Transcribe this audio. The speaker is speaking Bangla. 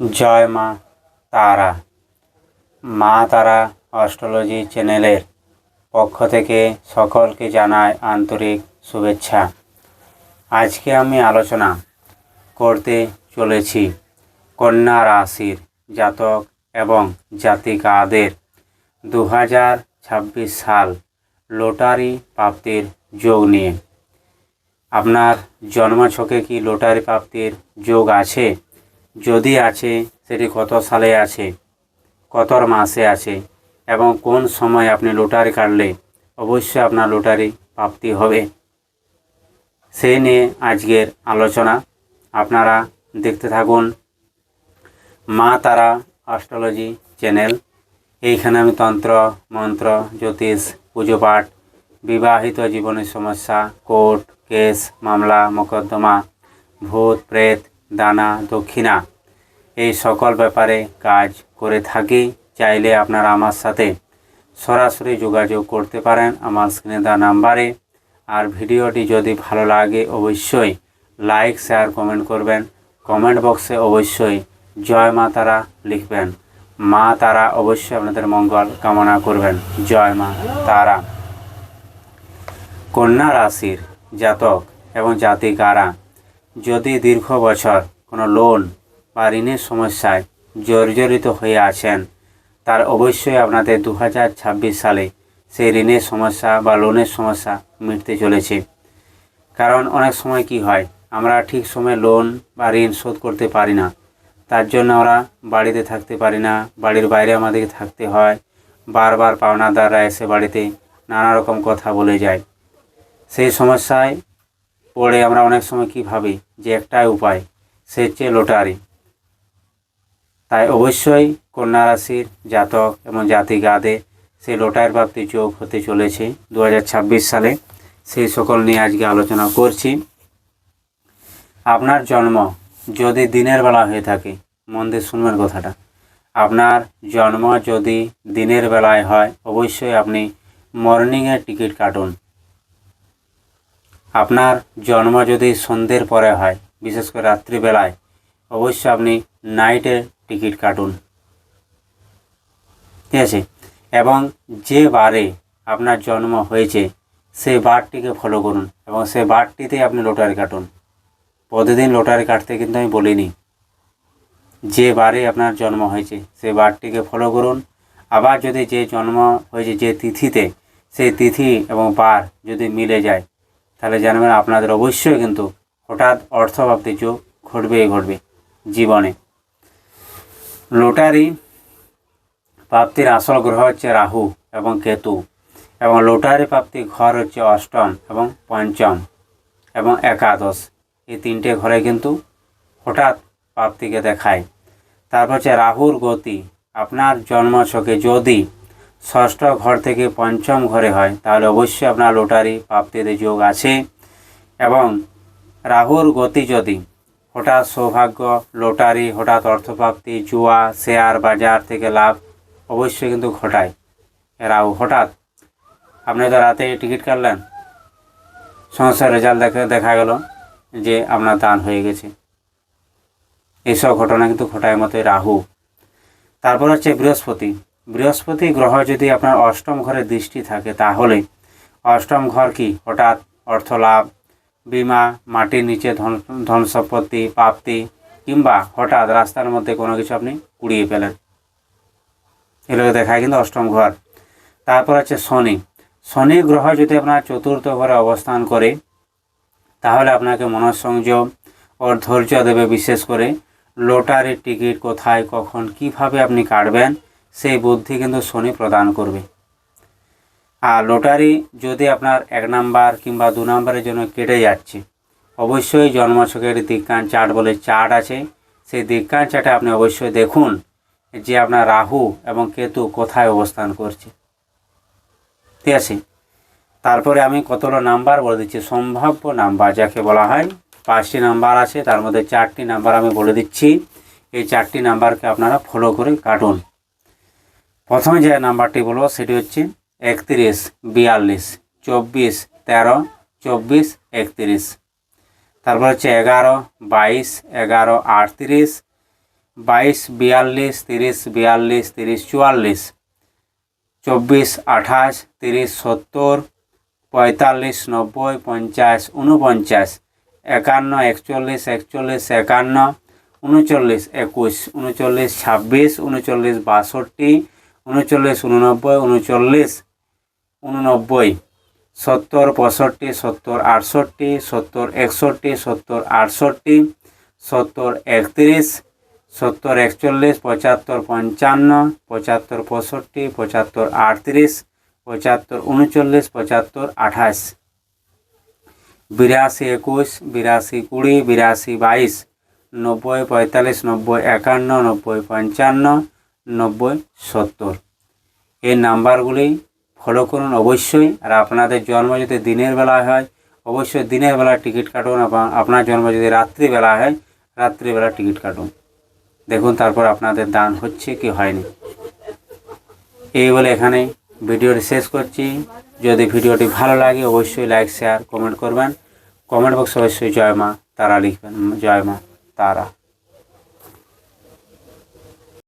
জয় মা তারা। মা তারা অস্ট্রোলজি চ্যানেলের পক্ষ থেকে সকলকে জানাই আন্তরিক শুভেচ্ছা। আজকে আমি আলোচনা করতে চলেছি কন্যা রাশির জাতক এবং জাতিকাদের দু হাজার ছাব্বিশ সাল লটারি প্রাপ্তির যোগ নিয়ে। আপনার জন্মছকে কি লটারি প্রাপ্তির যোগ আছে? যদি আছে, সেটি কত সালে আছে কত মাসে আছে, এবং কোন সময় আপনি লটারি কাটলে অবশ্যই আপনার লটারি প্রাপ্তি হবে। সেই নিয়ে আজকের আলোচনা। আপনারা দেখতে থাকুন মা তারা অস্ট্রোলজি চ্যানেল। এইখানে আমি তন্ত্র, মন্ত্র, জ্যোতিষ, পুজো পাঠ, বিবাহিত জীবনের সমস্যা, কোর্ট, কেস, মামলা, মোকদ্দমা, ভূত, প্রেত দানা, দক্ষিণা, এই সকল ব্যাপারে কাজ করে থাকি। চাইলে আপনারা আমার সাথে সরাসরি যোগাযোগ করতে পারেন আমার স্ক্রিনে দেওয়া নাম্বারে। আর ভিডিওটি যদি ভালো লাগে, অবশ্যই লাইক, শেয়ার, কমেন্ট করবেন। কমেন্ট বক্সে অবশ্যই জয় মা তারা লিখবেন। মা তারা অবশ্যই আপনাদের মঙ্গল কামনা করবেন। জয় মা তারা। কন্যা রাশির জাতক এবং জাতিকারা যদি দীর্ঘ বছর কোনো লোন বা ঋণের সমস্যায় জর্জরিত হয়ে আছেন, তার অবশ্যই আপনাদের দু হাজার ছাব্বিশ সালে সেই ঋণের সমস্যা বা লোনের সমস্যা মিটতে চলেছে। কারণ অনেক সময় কি হয়, আমরা ঠিক সময় লোন বা ঋণ শোধ করতে পারি না। তার জন্য আমরা বাড়িতে থাকতে পারি না, বাড়ির বাইরে আমাদেরকে থাকতে হয়। বারবার পাওনাদাররা এসে বাড়িতে নানা রকম কথা বলে যায়। সেই সমস্যায় পড়ে আমরা অনেক সময় কি ভাবি যে একটাই উপায়, সে হচ্ছে লটারি। তাই অবশ্যই কন্যা রাশির জাতক এবং জাতিগাদে সেই লটারির প্রাপ্তি যোগ হতে চলেছে দু হাজার ছাব্বিশ সালে। সেই সকল নিয়ে আজকে আলোচনা করছি। আপনার জন্ম যদি দিনের বেলা হয়ে থাকে, মন দিয়ে শুনবেন কথাটা। আপনার জন্ম যদি দিনের বেলায় হয়, অবশ্যই আপনি মর্নিংয়ের টিকিট কাটুন। আপনার জন্ম যদি সন্ধ্যের পরে হয়, বিশেষ করে রাত্রিবেলায়, অবশ্যই আপনি নাইটের টিকিট কাটুন। ঠিক আছে? এবং যে বারে আপনার জন্ম হয়েছে, সেই বারটিকে ফলো করুন এবং সেই বারটিতে আপনি লটারি কাটুন। প্রতিদিন লটারি কাটতে কিন্তু আমি বলিনি। যে বারে আপনার জন্ম হয়েছে, সেই বারটিকে ফলো করুন। আবার যদি যে জন্ম হয়েছে যে তিথিতে, সেই তিথি এবং বার যদি মিলে যায় তাহলে জানবেন আপনাদের অবশ্যই কিন্তু হঠাৎ অর্থপ্রাপ্তি যোগ ঘটবেই ঘটবে জীবনে। লটারি প্রাপ্তির আসল গ্রহ হচ্ছে রাহু এবং কেতু এবং লটারি প্রাপ্তি ঘর হচ্ছে অষ্টম এবং পঞ্চম এবং একাদশ। এই তিনটে ঘরে কিন্তু হঠাৎ প্রাপ্তিকে দেখায়। তারপর হচ্ছে রাহুর গতি। আপনার জন্মছকে যদি ষষ্ঠ ঘর থেকে পঞ্চম ঘরে হয়, তাহলে অবশ্যই আপনার লটারি প্রাপ্তির যোগ আছে। এবং রাহুর গতি যদি হঠাৎ সৌভাগ্য, লটারি, হঠাৎ অর্থপ্রাপ্তি, জুয়া, শেয়ার বাজার থেকে লাভ অবশ্যই কিন্তু ঘটায়। রাহু, হঠাৎ আপনি তো রাতে টিকিট কাটলেন। সমস্যার রেজাল্ট দেখে দেখা গেল যে আপনার দান হয়ে গেছে। এইসব ঘটনা কিন্তু ঘটায় মতো রাহু। তারপর হচ্ছে বৃহস্পতি। বৃহস্পতি গ্রহ যদি আপনার অষ্টম ঘরে দৃষ্টি থাকে, তাহলে অষ্টম ঘর কি? হঠাৎ অর্থ লাভ, বিমা, মাটির নিচে ধন ধন সম্পত্তি, প্রাপ্তি, কিংবা হঠাৎ রাস্তার মধ্যে কোনো কিছু আপনি কুড়িয়ে পেলেন। এগুলো দেখায় কিন্তু অষ্টম ঘর। তারপর হচ্ছে শনি। শনি গ্রহ যদি আপনার চতুর্থ ঘরে অবস্থান করে, তাহলে আপনাকে মনঃসংযোগ ওর ধৈর্য দেবে, বিশেষ করে লটারির টিকিট কোথায়, কখন, কীভাবে আপনি কাটবেন সেই বুদ্ধি কিন্তু শনি প্রদান করবে। আর লটারি যদি আপনার এক নাম্বার কিংবা দু নাম্বারের জন্য কেটে যাচ্ছে, অবশ্যই জন্মছকের দিককান চার্ট বলে চার্ট আছে। সেই দিককান চার্টে আপনি অবশ্যই দেখুন যে আপনার রাহু এবং কেতু কোথায় অবস্থান করছে। ঠিক আছে? তারপরে আমি কতগুলো নাম্বার বলে দিচ্ছি। সম্ভাব্য নাম্বার যাকে বলা হয়, পাঁচটি নাম্বার আছে, তার মধ্যে চারটি নাম্বার আমি বলে দিচ্ছি। এই চারটি নাম্বারকে আপনারা ফলো করে কাটুন। প্রথমে যে নাম্বারটি বলব, সেটি হচ্ছে একত্রিশ, বিয়াল্লিশ, চব্বিশ, তেরো, চব্বিশ, একত্রিশ। তারপর হচ্ছে এগারো, বাইশ, এগারো, আটত্রিশ, বাইশ, বিয়াল্লিশ, তিরিশ বিয়াল্লিশ, তিরিশ, চুয়াল্লিশ, চব্বিশ, আঠাশ, তিরিশ, সত্তর, পঁয়তাল্লিশ, নব্বই, পঞ্চাশ উনপঞ্চাশ একান্ন, একচল্লিশ একচল্লিশ, একান্ন উনচল্লিশ একুশ উনচল্লিশ ছাব্বিশ উনচল্লিশ বাষট্টি উনচল্লিশ উননব্বই উনচল্লিশ উননব্বই সত্তর, পঁয়ষট্টি, সত্তর, আটষট্টি, সত্তর, একষট্টি, সত্তর, আটষট্টি, সত্তর, একত্রিশ, সত্তর, একচল্লিশ, পঁচাত্তর, পঞ্চান্ন, পঁচাত্তর, পঁয়ষট্টি, পঁচাত্তর, আটত্রিশ, পঁচাত্তর উনচল্লিশ পঁচাত্তর, আঠাশ। বিরাশি, একুশ, বিরাশি, কুড়ি, বিরাশি, বাইশ, নব্বই, পঁয়তাল্লিশ, নব্বই, একান্ন, নব্বই, পঞ্চান্ন নব্বই, সত্তর। এই নাম্বারগুলি ফলো করুন অবশ্যই আর আপনাদের জন্ম যদি দিনের বেলায় হয়, অবশ্যই দিনের বেলা টিকিট কাটুন আপনার জন্ম যদি রাত্রিবেলা হয় রাত্রিবেলা টিকিট কাটুন। দেখুন তারপর আপনাদের দান হচ্ছে কি হয়নি। এই বলে এখানে ভিডিওটি শেষ করছি। যদি ভিডিওটি ভালো লাগে অবশ্যই লাইক শেয়ার কমেন্ট করবেন। কমেন্ট বক্সে অবশ্যই জয় মা তারা লিখবেন, জয় মা তারা।